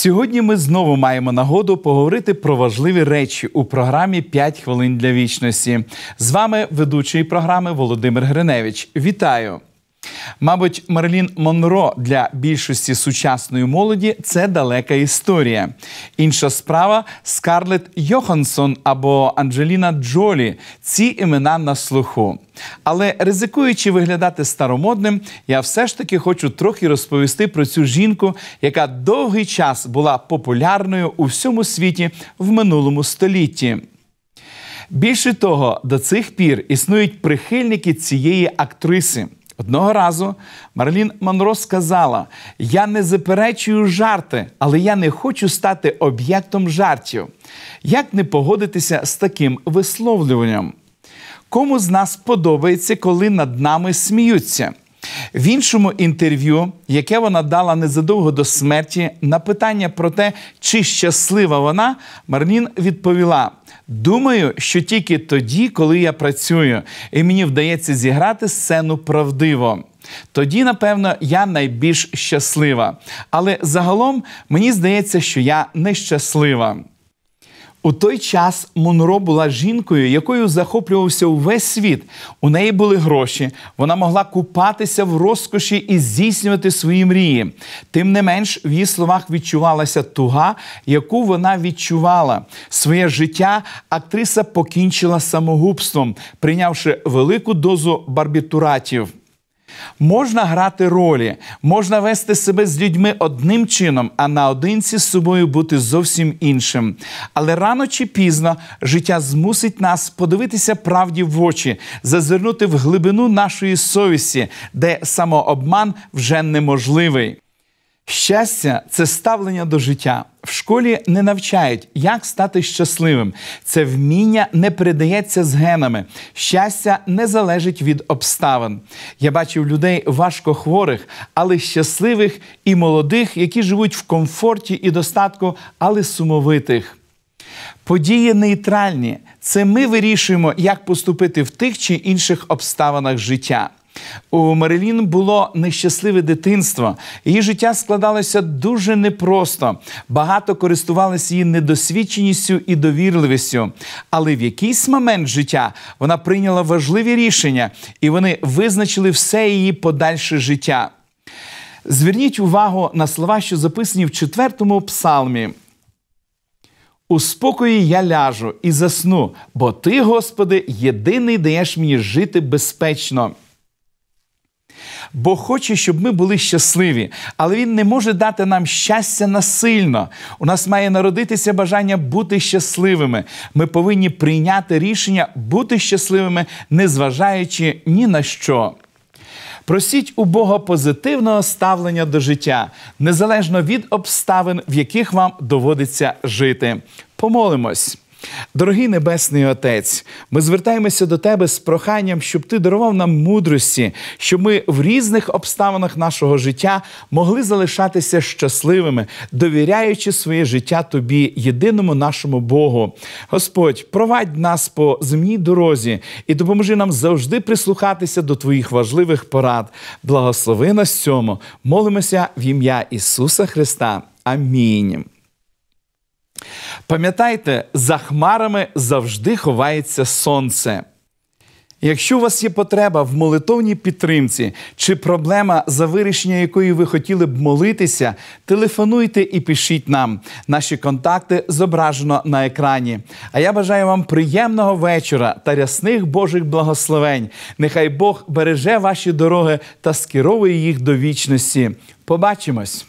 Сьогодні ми знову маємо нагоду поговорити про важливі речі у програмі «5 хвилин для вічності. З вами ведучий програми Володимир Гриневич. Вітаю! Мабуть, Мерлін Монро для більшості сучасної молоді це далека історія. Інша справа Скарлетт Йоханссон або Анджеліна Джолі. Ці імена на слуху. Але ризикуючи виглядати старомодним, я все ж таки хочу трохи розповісти про цю жінку, яка довгий час була популярною у всьому світі в минулому столітті. Більше того, до цих пір існують прихильники цієї актриси. Одного разу Марлін Монро сказала: Я не заперечую жарти, але я не хочу стати об'єктом жартів. Як не погодитися з таким висловлюванням? Кому з нас подобається, коли над нами сміються? В іншому інтерв'ю, яке вона дала незадовго до смерті, на питання про те, чи щаслива вона, Марлін відповіла: Думаю, що тільки тоді, коли я працюю, і мені вдається зіграти сцену правдиво. Тоді, напевно, я найбільш щаслива. Але загалом мені здається, що я нещаслива. У той час Монро була жінкою, якою захоплювався увесь світ. У неї були гроші, вона могла купатися в розкоші і здійснювати свої мрії. Тим не менш, в її словах відчувалася туга, яку вона відчувала. Своє життя актриса покінчила самогубством, прийнявши велику дозу барбітуратів. Можна грати ролі, можна вести себе з людьми одним чином, а наодинці з собою бути зовсім іншим. Але рано чи пізно життя змусить нас подивитися правді в очі, зазирнути в глибину нашої совісті, де самообман вже неможливий. Щастя це ставлення до життя. В школі не навчають, як стати щасливим. Це вміння не передається з генами. Щастя не залежить від обставин. Я бачив людей важко хворих, але щасливих і молодих, які живуть в комфорті і достатку, але сумовитих. Події нейтральні. Це ми вирішуємо, як поступити в тих чи інших обставинах життя. У Марилін було нещасливе дитинство. Її життя складалося дуже непросто. Багато користувалися її недосвідченістю і довірливістю. Але в якийсь момент життя вона прийняла важливі рішення, і вони визначили все її подальше життя. Зверніть увагу на слова, що записані в четвертому псалмі. У спокої я ляжу і засну, бо ти, Господи, єдиний даєш мені жити безпечно. Бог хоче, щоб ми були щасливі, але Він не може дати нам щастя насильно. У нас має народитися бажання бути щасливими. Ми повинні прийняти рішення бути щасливими, незважаючи ні на що. Просіть у Бога позитивного ставлення до життя, незалежно від обставин, в яких вам доводиться жити. Помолимось. Дорогий Небесний Отець, ми звертаємося до Тебе з проханням, щоб Ти дарував нам мудрості, щоб ми в різних обставинах нашого життя могли залишатися щасливими, довіряючи своє життя Тобі, єдиному нашому Богу. Господь, провадь нас по земній дорозі і допоможи нам завжди прислухатися до Твоїх важливих порад. Благослови нас цьому, молимося в ім'я Ісуса Христа. Амінь. Пам'ятайте, за хмарами завжди ховається сонце. Якщо у вас є потреба в молитовній підтримці чи проблема, за вирішення якої ви хотіли б молитися, телефонуйте і пишіть нам. Наші контакти зображено на екрані. А я бажаю вам приємного вечора та рясних Божих благословень. Нехай Бог береже ваші дороги та скеровує їх до вічності. Побачимось!